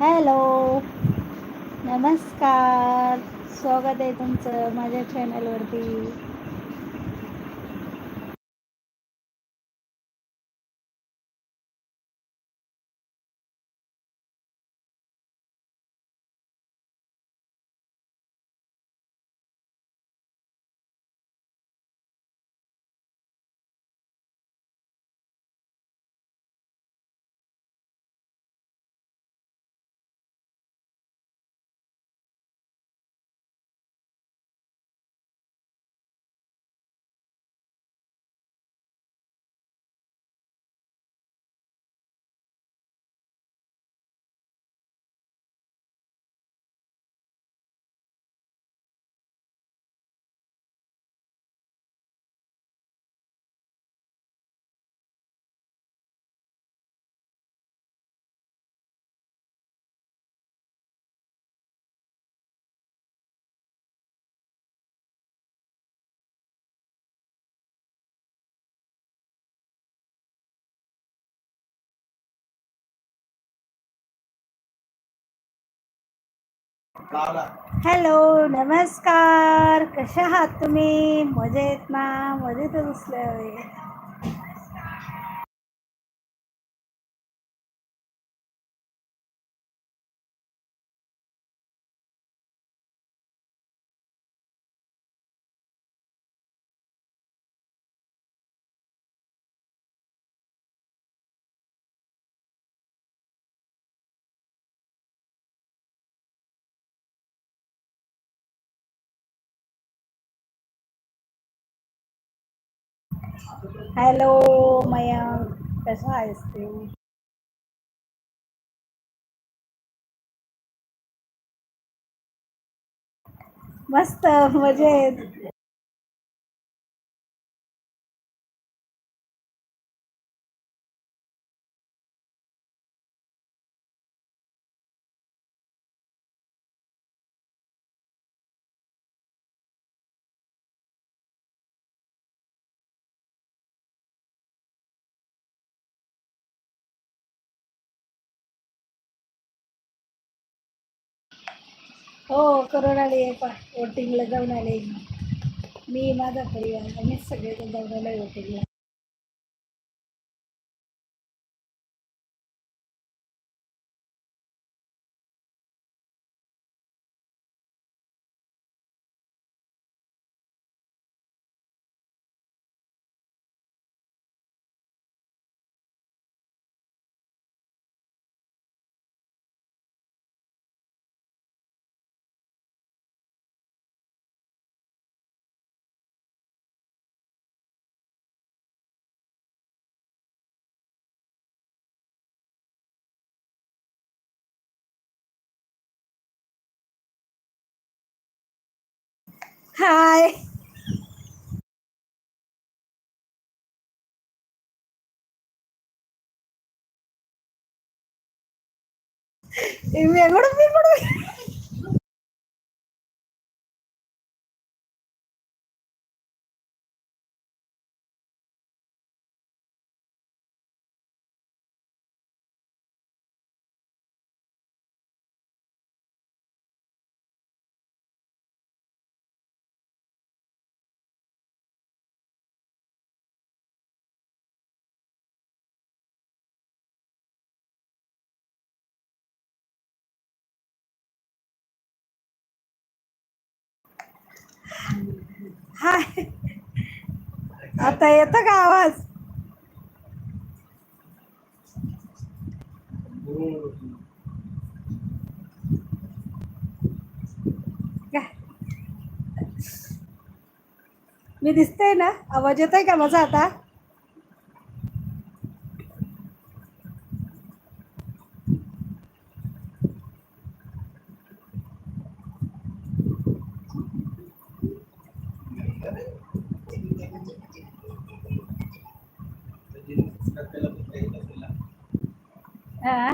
Hello. नमस्कार. स्वागत आहे तुमचं माझ्या चॅनलवरती हॅलो नमस्कार. कशा आहात तुम्ही? मजेत ना? मजेतच असले हॅलो मयंक कसा आहेस तू? मस्त मजेत. हो करून आले वोटिंगला जाऊन आले. मी माझा परिवार आम्ही सगळेजण जाऊन आले वोटिंगला ഹായ് ഇവ എങ്ങോട്ടും हाय. आता येतं का आवाज? काय? मी दिसते ना? आवाज येतोय का माझा आता? हा.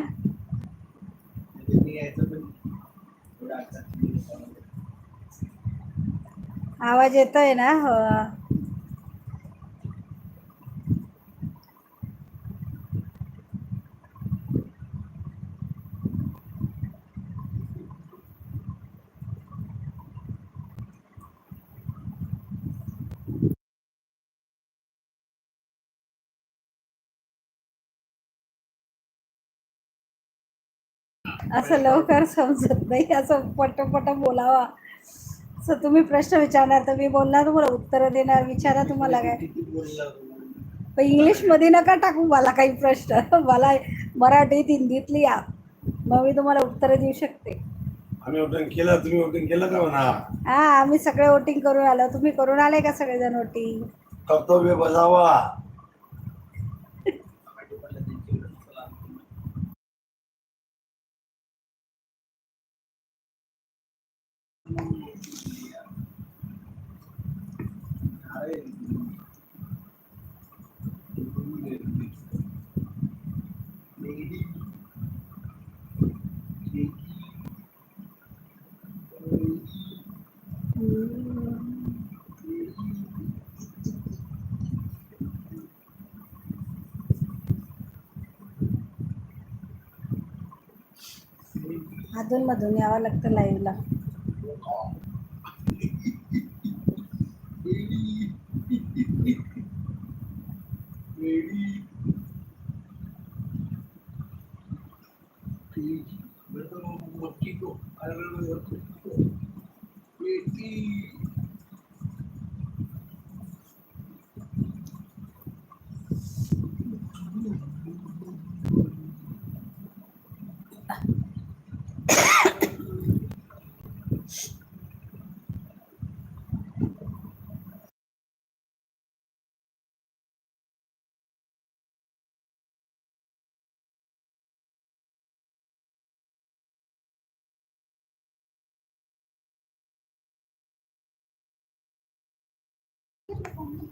आवाज येतोय ना? हो. असं लवकर समजत नाही. असं पटपट बोलावा. असं तुम्ही प्रश्न विचारणार तर मी बोलणार तुम्हाला उत्तर देणार विचारा तुम्हाला काय. पण इंग्लिशमध्ये नका टाकू मला काही प्रश्न. मला मराठीत हिंदीतली या. मग मी तुम्हाला उत्तर देऊ शकते. आम्ही वोटिंग केलं तुम्ही वोटिंग केलं का म्हणा? हा आम्ही सगळे वोटिंग करून आलो. तुम्ही करून आले का सगळेजण वोटिंग कर्तव्य बजावा. अधून मधून यावं लागतं लाईव्हला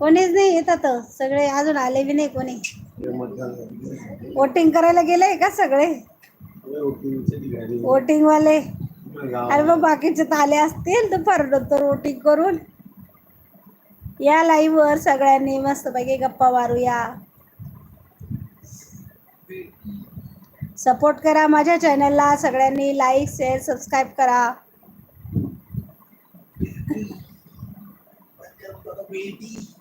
कोणीच नाही येत आता. सगळे अजून आले बी नाही कोणी. वोटिंग करायला गेले का सगळे? वोटिंग वाले. अरे मग बाकीचे तर आले असतील तर फार वोटिंग करून. या लाईव्ह वर सगळ्यांनी मस्तपैकी गप्पा मारूया. सपोर्ट करा माझ्या चॅनलला सगळ्यांनी लाईक शेअर सबस्क्राईब करा.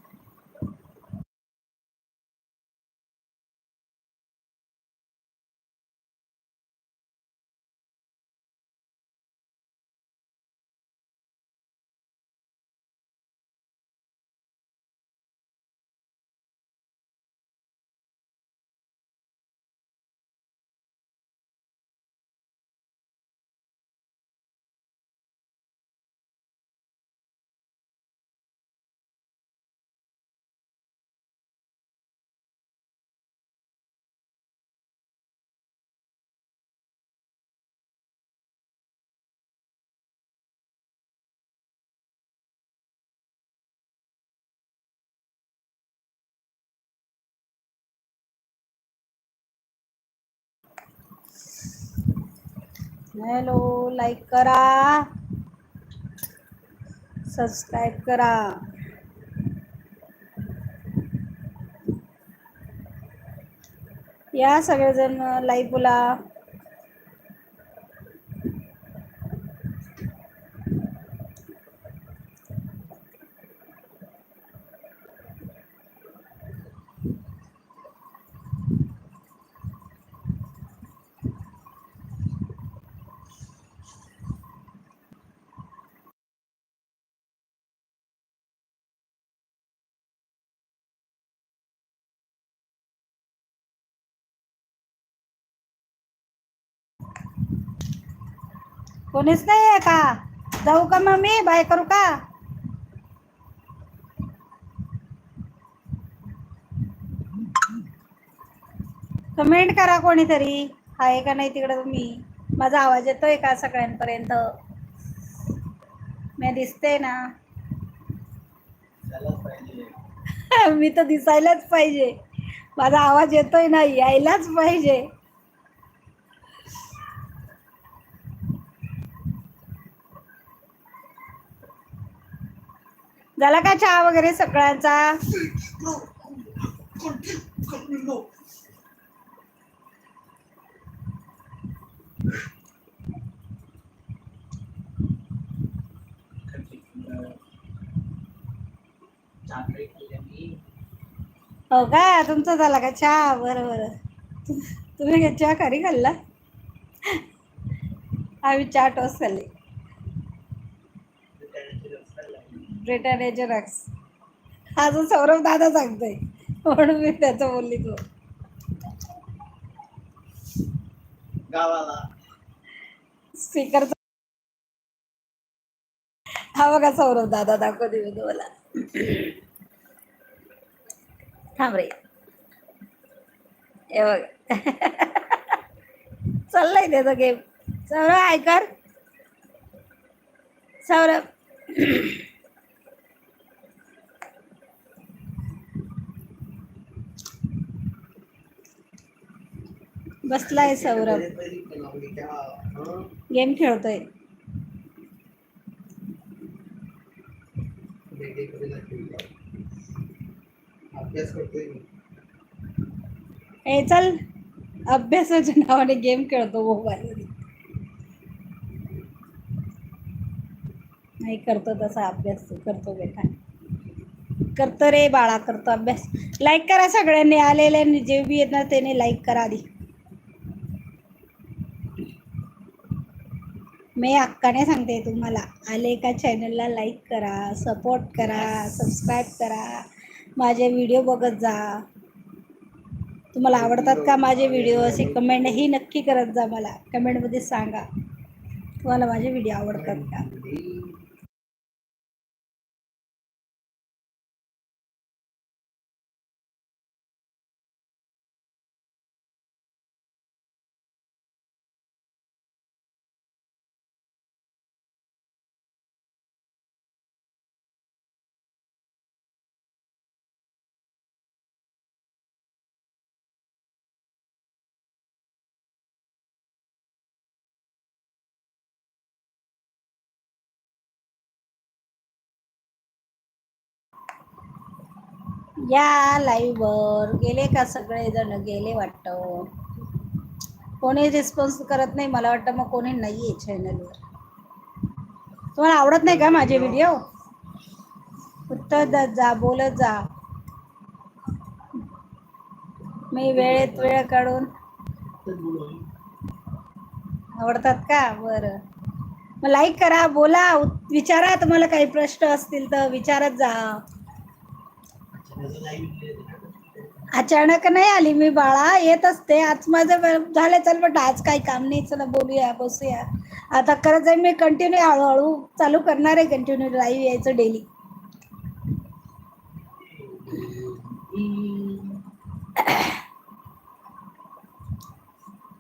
हॅलो लाईक करा. सबस्क्राईब करा. या सगळेजण लाईव्हला कोणीच नाही आहे का? जाऊ का मग मी बाय करू का? कमेंट करा कोणीतरी. आहे का नाही तिकडे तुम्ही? माझा आवाज येतोय का सगळ्यांपर्यंत? मी दिसते ना. मी तर दिसायलाच पाहिजे. माझा आवाज येतोय ना यायलाच पाहिजे. झाला का चहा वगैरे सगळ्यांचा? हो का? तुमचा झाला का चहा? बरं बरं. तुम्ही चहा खरी खाल्ला? आम्ही चार टॉस खाल्ली. ब्रिटन जेरॉक्स हा जो सौरभ दादा सांगतोय. म्हणून मी त्याचं बोलली तू. गावाला. स्पीकर हा बघा सौरभ दादा दाखवते मी तुम्हाला. थांब रे. हे बघ. चाललाय त्याचा गेम सौरभ ऐकर सौरभ. बसलाय सौरभ. गेम खेळतोय. ए चल. अभ्यासाच्या नावाने गेम खेळतो मोबाईल नाही करतो तसा अभ्यास. करतो बेटा. करतो रे बाळा करतो अभ्यास. लाईक करा सगळ्यांनी. आलेले जे बी येत ना त्याने लाईक करा आधी. मी अक्काने सांगते तुम्हाला आले का चॅनलला लाईक करा सपोर्ट करा सबस्क्राईब करा माझे व्हिडिओ बघत जा. तुम्हाला आवडतात का माझे व्हिडिओ असे कमेंटही नक्की करत जा मला. कमेंटमध्ये सांगा. तुम्हाला माझे व्हिडिओ आवडतात का? या लाईव्हवर गेले का सगळेजण? गेले वाटतं. कोणी रिस्पॉन्स करत नाही मला वाटतं मग कोणी नाही आहे चॅनलवर तुम्हाला आवडत नाही का माझे व्हिडिओ उत्तर द जा बोलत जा. मी वेळेत वेळ काढून. आवडतात का? बरं. मग लाईक करा बोला विचारा तुम्हाला काही प्रश्न असतील तर विचारत जा. अचानक नाही आली मी बाळा येत असते. आज माझं झालं चल बट आज काही काम नाही चला बोलूया बसूया. आता खरंच आहे मी कंटिन्यू हळूहळू चालू करणार आहे कंटिन्यू लाईव्ह यायचं डेली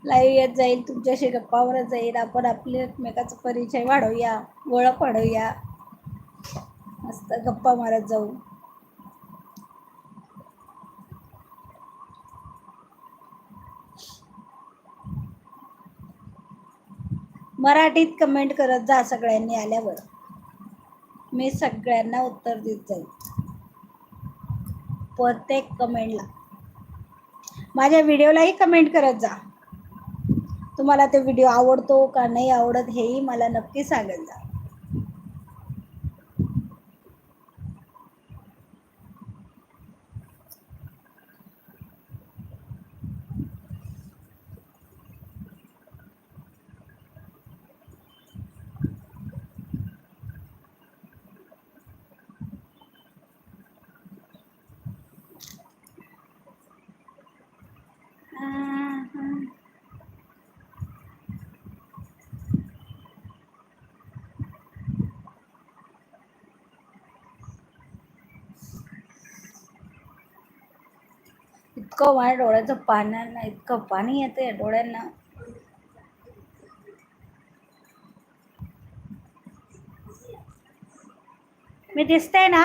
लाईव्ह येत जाईल तुमच्याशी गप्पावरच जाईल. आपण आपले एकमेकाचा परिचय वाढवूया ओळख वाढवूया. मस्त गप्पा मारत जाऊ. मराठीत कमेंट करत जा सगळ्यांनी आल्यावर. मी सगळ्यांना उत्तर देत जाईल प्रत्येक कमेंटला माझ्या व्हिडिओलाही कमेंट करत जा. तुम्हाला ते व्हिडिओ आवडतो का नाही आवडत हेही मला नक्की सांगत जा. इतकं माझ्या डोळ्याचं पाण्यानं इतकं पाणी येते डोळ्यांना. मी दिसते ना?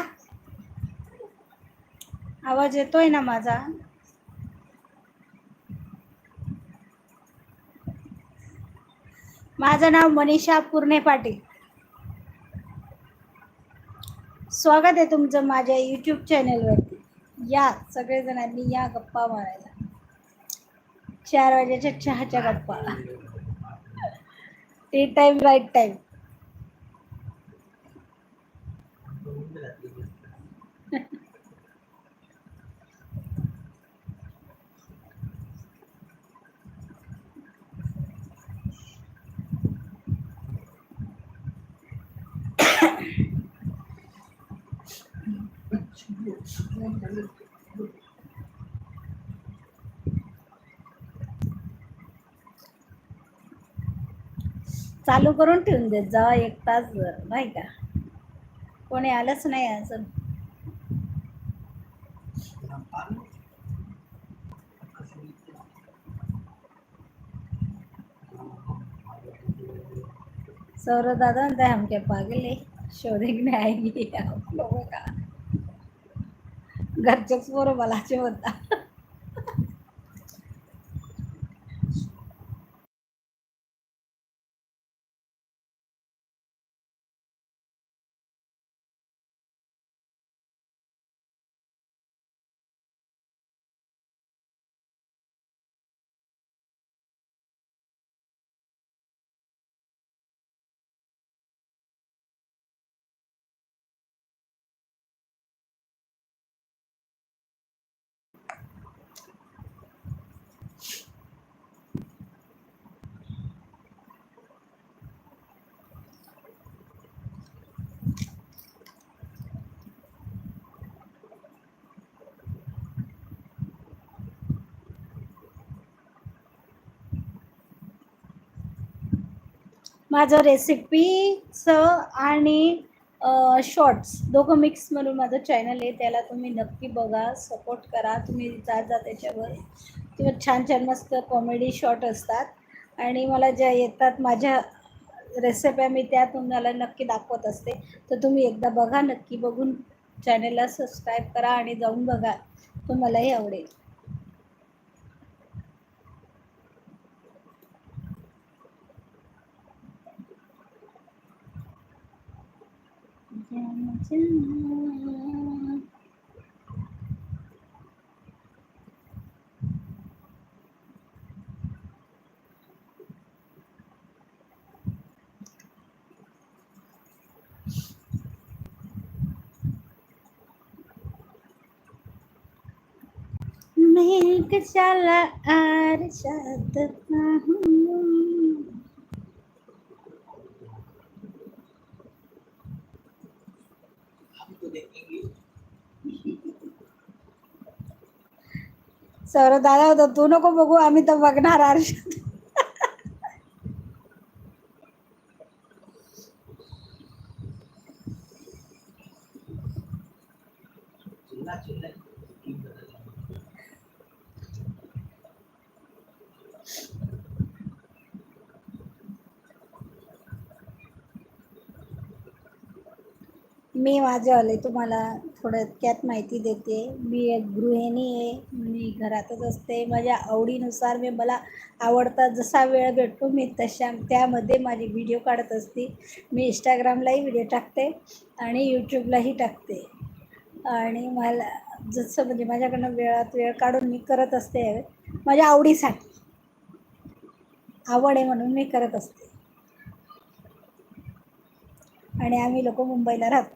आवाज येतोय ना माझा? माझं नाव मनीषा पूर्णे पाटील. स्वागत आहे तुमचं माझ्या यूट्यूब चॅनेलवरती या सगळेजणांनी या गप्पा मारायला. चार वाजेच्या चहाच्या गप्पा. टी टाइम राईट टाइम चालू करून ठेवून देत जा एक तास जर नाही का? कोणी आलंच नाही अजून. सौरव दादा म्हणते हम पागले पागल है शो आएगी आप लोगों का घरचेच पोरं मलाचे होता. माझं रेसिपीचं आणि शॉर्ट्स दोघं मिक्स म्हणून माझं चॅनल आहे. त्याला तुम्ही नक्की बघा सपोर्ट करा. तुम्ही जात जा त्याच्यावर. किंवा छान छान मस्त कॉमेडी शॉर्ट असतात. आणि मला ज्या येतात माझ्या रेसिप्या मी त्या तुम्हाला नक्की दाखवत असते. तर तुम्ही एकदा बघा नक्की बघून चॅनलला सबस्क्राईब करा आणि जाऊन बघा. तुम्हालाही आवडेल. मैं कशाला आरशात पाहू हम तो देखेंगे सौरभ दादा होता तू नको बघू आम्ही तर बघणार आरशात. मी माझे आले तुम्हाला. थोडक्यात माहिती देते. मी एक गृहिणी आहे. मी घरातच असते. माझ्या आवडीनुसार मी मला आवडता जसा वेळ भेटतो मी तशा त्यामध्ये माझे व्हिडिओ काढत असते. मी इंस्टाग्रामलाही व्हिडिओ टाकते आणि यूट्यूबलाही टाकते. आणि मला जसं म्हणजे माझ्याकडनं वेळात वेळ काढून मी करत असते. माझ्या आवडीसाठी. आवड आहे म्हणून मी करत असते. आणि आम्ही लोक मुंबईला राहतो.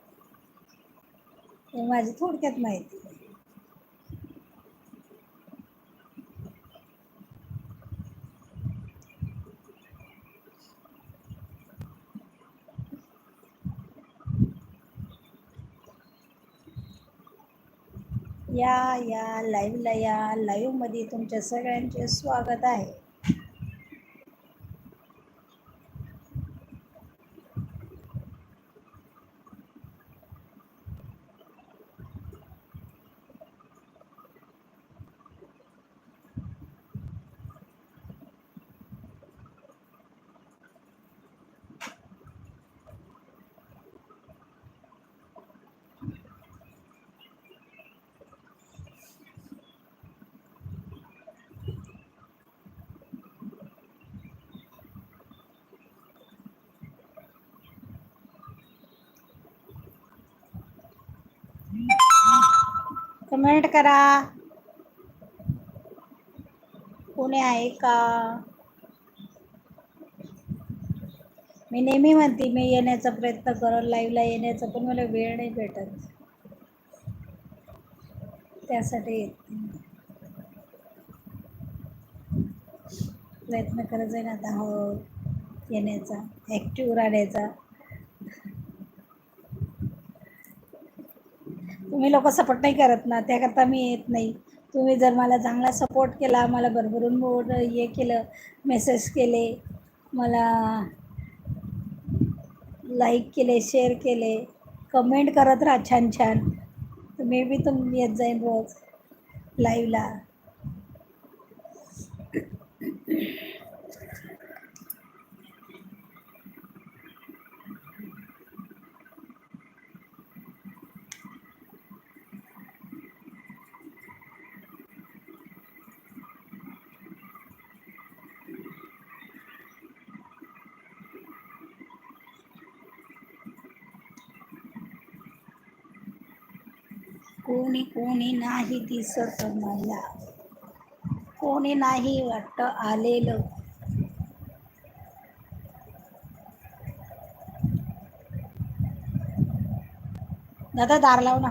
हे माझी थोडक्यात माहिती या या लाईव्हला या. लाईव्हमध्ये तुमच्या सगळ्यांचे स्वागत आहे. कमेंट करा. कोणी आहे का? मी नेहमी म्हणते मी येण्याचा प्रयत्न करत लाईव्हला येण्याचा पण मला वेळ नाही भेटत. त्यासाठी येते प्रयत्न करत जाईन आता. हो येण्याचा ॲक्टिव्ह राहण्याचा. तुम्ही लोक सपोर्ट नाही करत ना त्याकरता मी येत नाही. तुम्ही जर मला चांगला सपोर्ट केला मला भरभरून बोर्ड हे केलं मेसेज केले मला लाईक केले शेअर केले कमेंट करत राहा छान छान. तर मे बी तुम येत जाईन रोज लाईव्हला कोणी कोणी नाही दिसत मला. कोणी नाही वाटत आलेलं. दादा दार लाव ना.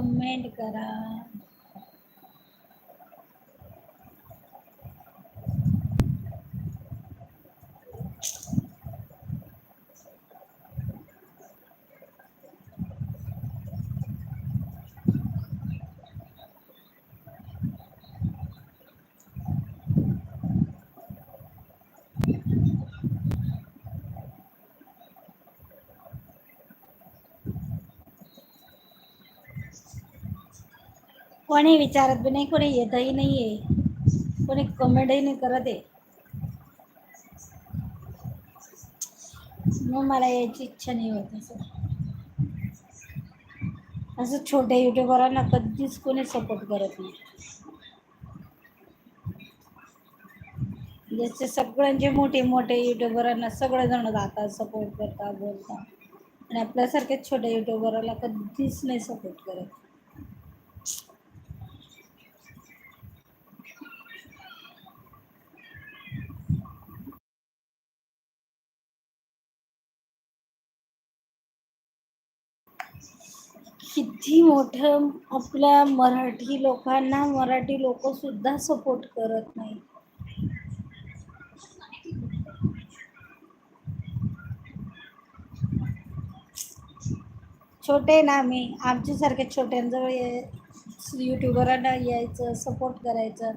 कमेंट करा. कोणी विचारत बी नाही कोणी येतही नाही आहे कोणी कमेंटही नाही करत आहे. मग मला यायची इच्छा नाही होत असं. असं छोट्या युट्यूबरांना कधीच कोणी सपोर्ट करत नाही. जसे सगळ्यांचे मोठे मोठे युट्यूबरांना सगळेजण जातात सपोर्ट करतात बोलतात. आणि आपल्यासारख्याच छोट्या युट्यूबराला कधीच नाही सपोर्ट करत. किती मोठं आपल्या मराठी लोकांना मराठी लोक सुद्धा सपोर्ट करत नाही. छोटे ना आम्ही आमच्यासारख्या छोट्यांजवळ यूट्यूबरांना यायचं सपोर्ट करायचं.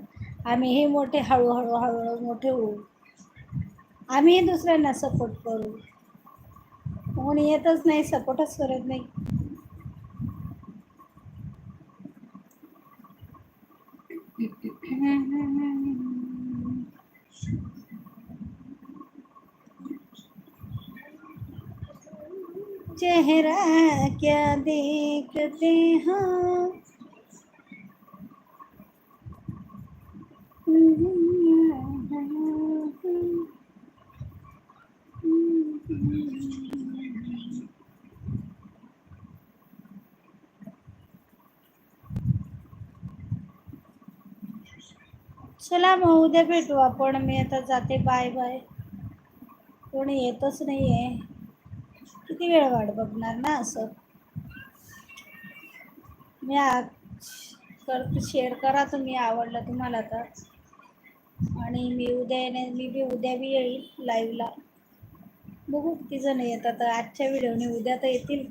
आम्ही हे मोठे हळूहळू हळूहळू मोठे होऊ. आम्ही दुसऱ्यांना सपोर्ट करू. कोणी येतच नाही सपोर्टच करत नाही. चेहरा क्या देखते हैं? चला मग उद्या भेटू आपण. मी आता जाते. Bye bye. कोणी येतच नाही आहे किती वेळ वाट बघणार ना असं? मी आ- शेअर करा तुम्ही आवडलं तुम्हाला तर. आणि मी उद्या येणे मी बी उद्या बी येईल लाईव्हला बघू किती जण येतात. आजच्या व्हिडिओने उद्या तर येतील.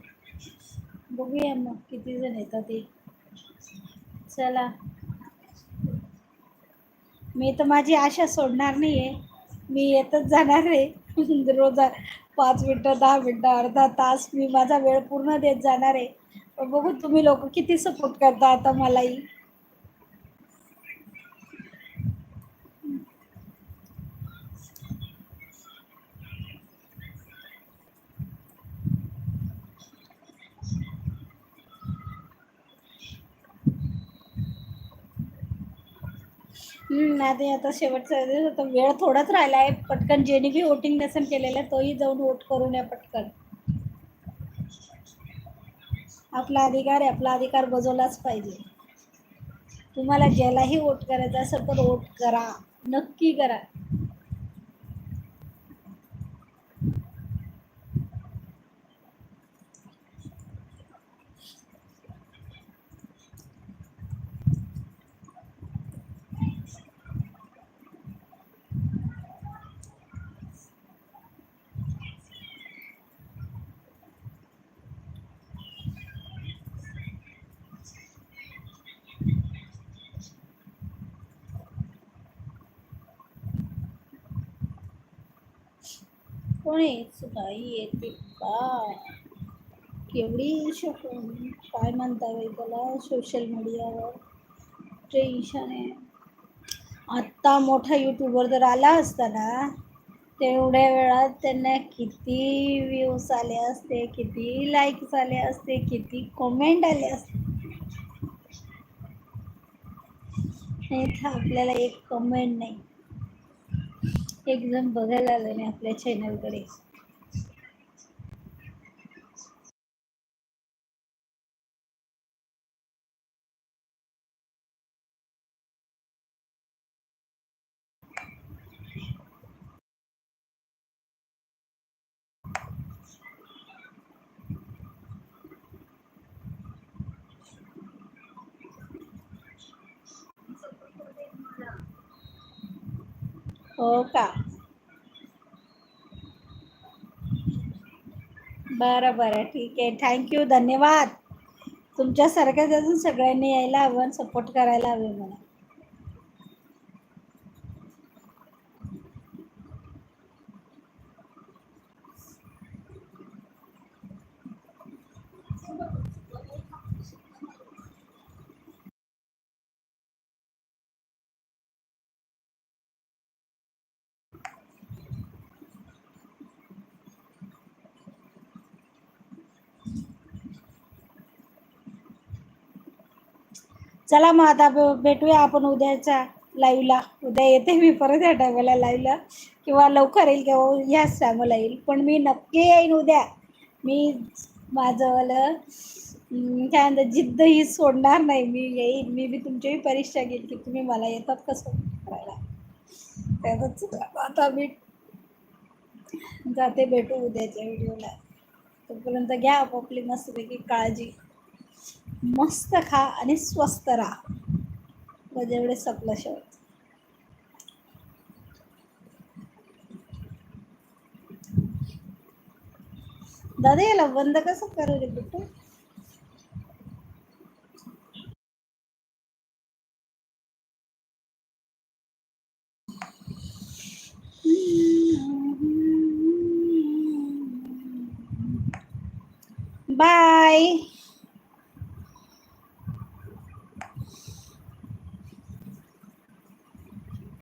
बघूया मग किती जण येतात ते. चला. मी तर माझी आशा सोडणार नाही आहे मी येतच जाणार आहे. रोज पाच मिनटं दहा मिनटं अर्धा तास मी माझा वेळ पूर्ण देत जाणार आहे. पण बघू तुम्ही लोक किती सपोर्ट करता आता मलाही. नाही आता शेवटचा दिवस आता वेळ थोडाच राहिला आहे. पटकन जेणे बी वोटिंग नसेल केलेलं तोही जाऊन वोट करून या पटकन. आपला अधिकार आहे आपला अधिकार बजवलाच पाहिजे. तुम्हाला ज्यालाही वोट करायचा असेल तर वोट करा. नक्की करा. कोणीच सुनाई येते का? केवढी शकून काय म्हणता बाई त्याला सोशल मीडियावर टेन्शन आहे. आत्ता मोठा यूट्यूबर जर आला असता ना तेवढ्या वेळात त्यांना किती व्ह्यूज आले असते किती लाईक्स आले असते किती कमेंट आले असते. नाही आपल्याला एक कमेंट नाही. एक जण बघायला आलं नाही आपल्या चॅनलकडे हो का? बरं बरं. ठीक आहे. थँक्यू धन्यवाद. तुमच्यासारख्याच अजून सगळ्यांनी यायला हवं सपोर्ट करायला हवे मला. चला मग आता भेटूया आपण उद्याच्या लाईव्हला उद्या येते मी परत या टायमाला लाईव्हला किंवा लवकर येईल किंवा ह्याच टायमाला येईल. पण मी नक्की येईन उद्या. मी माझंवालं काय म्हणतात जिद्द ही सोडणार नाही. मी येईन. मी बी तुमचीही परीक्षा घेईन की तुम्ही मला येतात कसं करायला. त्यातच आता मी जाते भेटू उद्याच्या व्हिडिओला तोपर्यंत घ्या आपापली मस्तपैकी काळजी. मस्त खा आणि स्वस्त राहा म्हणजे एवढे सपलं शेवट. दादा याला बंद कसं करू रे बेटू? बाय